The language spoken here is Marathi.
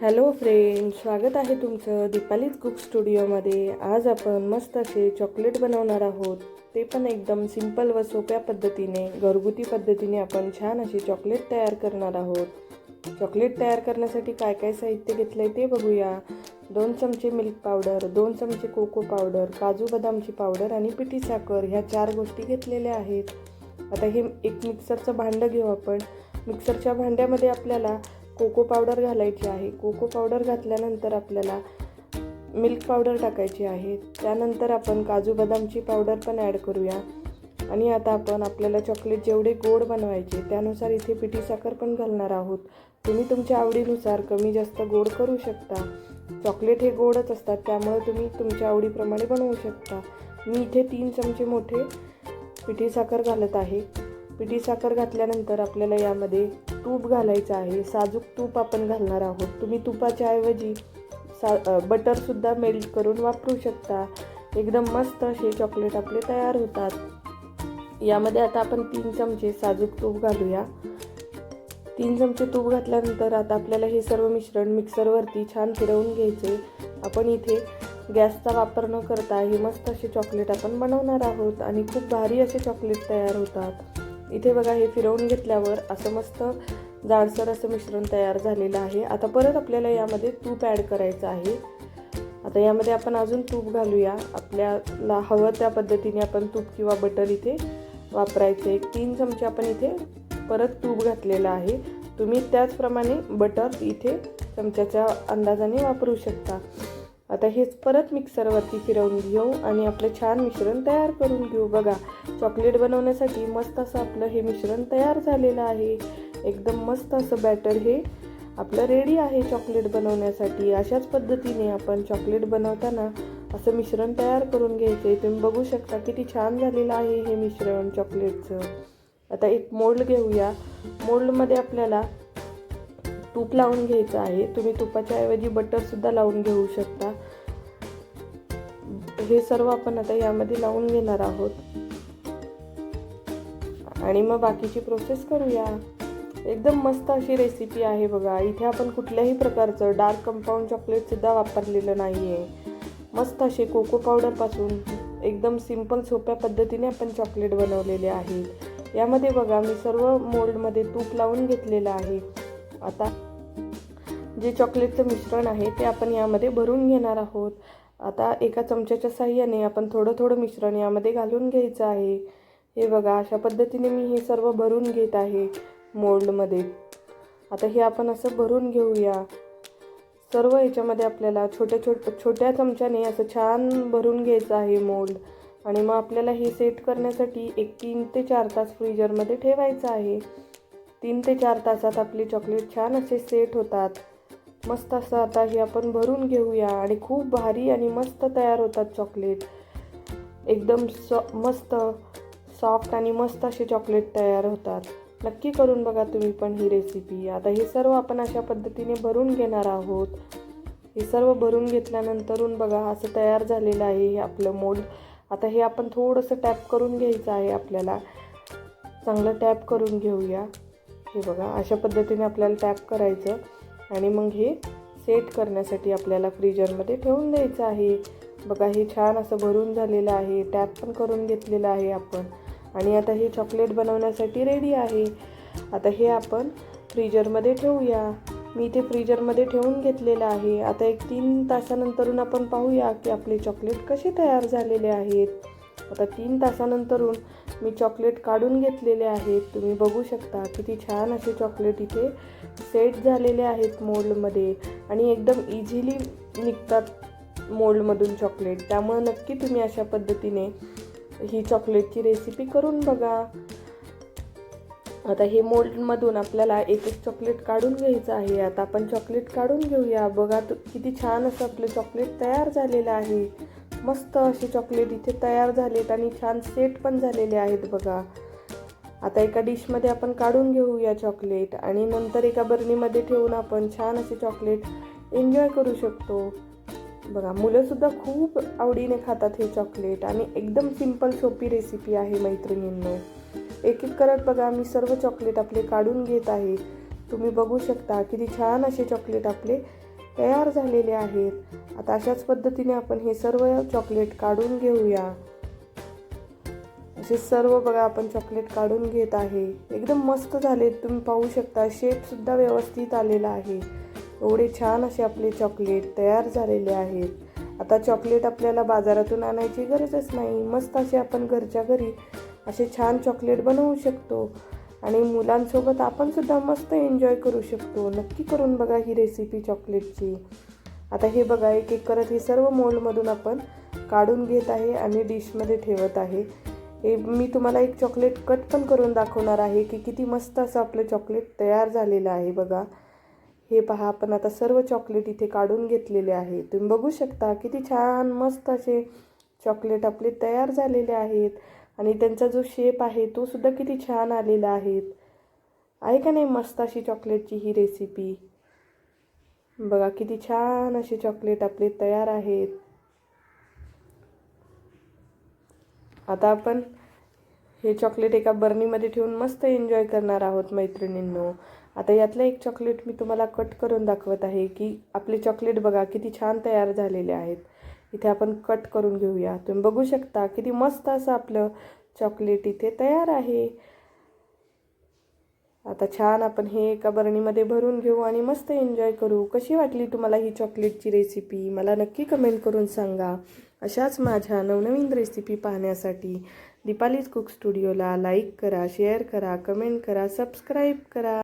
हॅलो फ्रेंड स्वागत आहे तुमचं दीपालीज कुक स्टुडिओमध्ये. आज आपण मस्त असे चॉकलेट बनवणार आहोत. ते पण एकदम सिंपल व सोप्या पद्धतीने घरगुती पद्धतीने आपण छान असे चॉकलेट तयार करणार आहोत. चॉकलेट तयार करण्यासाठी काय काय साहित्य घेतलं आहे ते बघूया. दोन चमचे मिल्क पावडर दोन चमचे कोको पावडर काजू बदामची पावडर आणि पिठी साखर ह्या चार गोष्टी घेतलेल्या आहेत. आता हे एक मिक्सरचं भांडं घेऊ आपण. मिक्सरच्या भांड्यामध्ये आपल्याला कोको पावडर घालायची आहे. कोको पावडर घातल्यानंतर आपल्याला मिल्क पावडर टाकायची आहे. त्यानंतर आपण काजू बदामची पावडर पण ॲड करूया. आणि आता आपण आपल्याला चॉकलेट जेवढे गोड बनवायचे त्यानुसार इथे पिठी साखर पण घालणार आहोत. तुम्ही तुमच्या आवडीनुसार कमी जास्त गोड करू शकता. चॉकलेट हे गोडच असतात त्यामुळे तुम्ही तुमच्या आवडीप्रमाणे बनवू शकता. मी इथे तीन चमचे मोठे पिठी साखर घालत आहे. पिठी साखर घातल्यानंतर आपल्याला यामध्ये तूप घालायचं आहे साजूक तूप आपण घालणार आहोत. तुम्ही तुपाच्या ऐवजी सा बटरसुद्धा मेल्ट करून वापरू शकता. एकदम मस्त असे चॉकलेट आपले तयार होतात. यामध्ये आता आपण तीन चमचे साजूक तूप घालूया. तीन चमचे तूप घातल्यानंतर आता आपल्याला हे सर्व मिश्रण मिक्सरवरती छान फिरवून घ्यायचे. आपण इथे गॅसचा वापर न करता हे मस्त असे चॉकलेट आपण बनवणार आहोत. आणि खूप भारी असे चॉकलेट तयार होतात. इथे बघा हे फिरवून घेतल्यावर असं मस्त जाडसर असं मिश्रण तयार झालेलं आहे. आता परत आपल्याला यामध्ये तूप ॲड करायचं आहे. आता यामध्ये आपण अजून तूप घालूया. आपल्याला हवं त्या पद्धतीने आपण तूप किंवा बटर इथे वापरायचं. एक तीन चमचे आपण इथे परत तूप घातलेलं आहे. तुम्ही त्याचप्रमाणे बटर इथे चमच्याच्या अंदाजाने वापरू शकता. आता हेच परत मिक्सरवरती फिरवून घेऊ आणि आपलं छान मिश्रण तयार करून घेऊ. बघा चॉकलेट बनवण्यासाठी मस्त असं आपलं हे मिश्रण तयार झालेलं आहे. एकदम मस्त असं बॅटर हे आपलं रेडी आहे चॉकलेट बनवण्यासाठी. अशाच पद्धतीने आपण चॉकलेट बनवताना असं मिश्रण तयार करून घ्यायचे. तुम्ही बघू शकता किती छान झालेलं आहे हे मिश्रण चॉकलेटचं. आता एक मोल्ड घेऊया. मोल्डमध्ये आपल्याला तूप लावून घ्यायचं आहे. तुम्ही तुपाच्या ऐवजी बटरसुद्धा लावून घेऊ शकता. हे सर्व आपण आता यामध्ये लावून घेणार आहोत. आणि मग बाकीची प्रोसेस करूया. एकदम मस्त अशी रेसिपी आहे बघा. इथे आपण कुठल्याही प्रकारचं डार्क कंपाऊंड चॉकलेटसुद्धा वापरलेलं नाही आहे मस्त असे कोको पावडरपासून एकदम सिंपल सोप्या पद्धतीने आपण चॉकलेट बनवलेले आहे. यामध्ये बघा मी सर्व मोल्डमध्ये तूप लावून घेतलेलं आहे. आता जे चॉकलेटचं मिश्रण आहे ते आपण यामध्ये भरून घेणार आहोत. आता एका चमच्याच्या साह्याने आपण थोडं थोडं मिश्रण यामध्ये घालून घ्यायचं आहे. हे बघा अशा पद्धतीने मी हे सर्व भरून घेत आहे मोल्डमध्ये. आता हे आपण असं भरून घेऊया. सर्व याच्यामध्ये आपल्याला छोट्या छोट छोट्या चमच्याने असं छान भरून घ्यायचं आहे मोल्ड. आणि मग आपल्याला हे सेट करण्यासाठी एक तीन ते चार तास फ्रीजरमध्ये ठेवायचं आहे. तीन ते चार तासात आपले चॉकलेट छान असे सेट होतात. मस्त असं आता हे आपण भरून घेऊया. आणि खूप भारी आणि मस्त तयार होतात चॉकलेट एकदम सॉ मस्त सॉफ्ट आणि मस्त असे चॉकलेट तयार होतात. नक्की करून बघा तुम्ही पण ही रेसिपी आता हे सर्व आपण अशा पद्धतीने भरून घेणार आहोत. हे सर्व भरून घेतल्यानंतरून बघा असं तयार झालेलं आहे हे आपलं मोल्ड आता हे आपण थोडंसं टॅप करून घ्यायचं आहे आपल्याला. चांगलं टॅप करून घेऊया. हे बघा अशा पद्धतीने आपल्याला टॅप करायचं. आणि मग हे सेट करण्यासाठी आपल्याला फ्रीजरमध्ये ठेवून द्यायचं आहे. बघा हे छान असं भरून झालेलं आहे. टॅप पण करून घेतलेलं आहे आपण. आणि आता हे चॉकलेट बनवण्यासाठी रेडी आहे. आता हे आपण फ्रीजरमध्ये ठेवूया. मी ते फ्रीजरमध्ये ठेवून घेतलेलं आहे. आता एक तीन तासानंतरून आपण पाहूया की आपले चॉकलेट कसे तयार झालेले आहेत. आता तीन तासानंतरून मी चॉकलेट काढून घेतलेले आहेत. तुम्ही बघू शकता किती छान असे चॉकलेट इथे सेट झालेले आहेत मोल्डमध्ये आणि एकदम इझिली निघतात मोल्डमधून चॉकलेट त्यामुळे नक्की तुम्ही अशा पद्धतीने ही चॉकलेटची रेसिपी करून बघा. आता हे मोल्डमधून आपल्याला एक एक चॉकलेट काढून घ्यायचं आहे. आता आपण चॉकलेट काढून घेऊया. बघा तू किती छान असं आपलं चॉकलेट तयार झालेलं आहे. मस्त असे चॉकलेट इथे तयार झालेत आणि छान सेट पण झालेले आहेत बघा. आता एका डिशमध्ये आपण काढून घेऊया चॉकलेट आणि नंतर एका बरणीमध्ये ठेवून आपण छान असे चॉकलेट एन्जॉय करू शकतो. बघा मुलंसुद्धा खूप आवडीने खातात हे चॉकलेट आणि एकदम सिंपल सोपी रेसिपी आहे मैत्रिणींनो. एक एक करत बघा मी सर्व चॉकलेट आपले काढून घेत आहे. तुम्ही बघू शकता किती छान असे चॉकलेट आपले तयार झालेले आहेत. आता अशाच पद्धतीने आपण हे सर्व चॉकलेट काढून घेऊया. असे सर्व बघा आपण चॉकलेट काढून घेत आहे. एकदम मस्त झाले. तुम्ही पाहू शकता शेपसुद्धा व्यवस्थित आलेला आहे. एवढे छान असे आपले चॉकलेट तयार झालेले आहेत. आता चॉकलेट आपल्याला बाजारातून आणायची गरजच नाही. मस्त असे आपण घरच्या घरी असे छान चॉकलेट बनवू शकतो. आणि मुलांसोबत आपण सुद्धा मस्त एन्जॉय करू शकतो. नक्की करून बघा ही रेसिपी चॉकलेटची आता हे बघा एक एक करत हे सर्व मोल्डमधून आपण काढून घेत आहे आणि डिशमध्ये ठेवत आहे. हे मी तुम्हाला एक चॉकलेट कट पण करून दाखवणार आहे की किती मस्त असं आपलं चॉकलेट तयार झालेलं आहे बघा. हे पहा आपण आता सर्व चॉकलेट इथे काढून घेतलेले आहे. तुम्ही बघू शकता किती छान मस्त असे चॉकलेट आपले तयार झालेले आहेत. आणि त्यांचा जो शेप आहे तो सुद्धा किती छान आलेला आहे. आहे का नाही मस्त अशी चॉकलेटची ही रेसिपी बघा किती छान असे चॉकलेट आपले तयार आहेत. आता आपण हे चॉकलेट एका बर्नीमध्ये ठेवून मस्त एन्जॉय करणार आहोत मैत्रिणींनो. आता यातलं एक चॉकलेट मी तुम्हाला कट करून दाखवत आहे की आपले चॉकलेट बघा किती छान तयार झालेले आहेत. इथे आपण कट करून घेऊया. तुम्ही बघू शकता किती मस्त असं आपलं चॉकलेट इथे तयार आहे. आता छान आपण हे एका बरणीमध्ये भरून घेऊ आणि मस्त एन्जॉय करू. कशी वाटली तुम्हाला ही चॉकलेटची रेसिपी मला नक्की कमेंट करून सांगा. अशाच माझ्या नवनवीन रेसिपी पाहण्यासाठी दीपालीज कुक स्टुडिओला लाईक करा शेअर करा कमेंट करा सबस्क्राईब करा.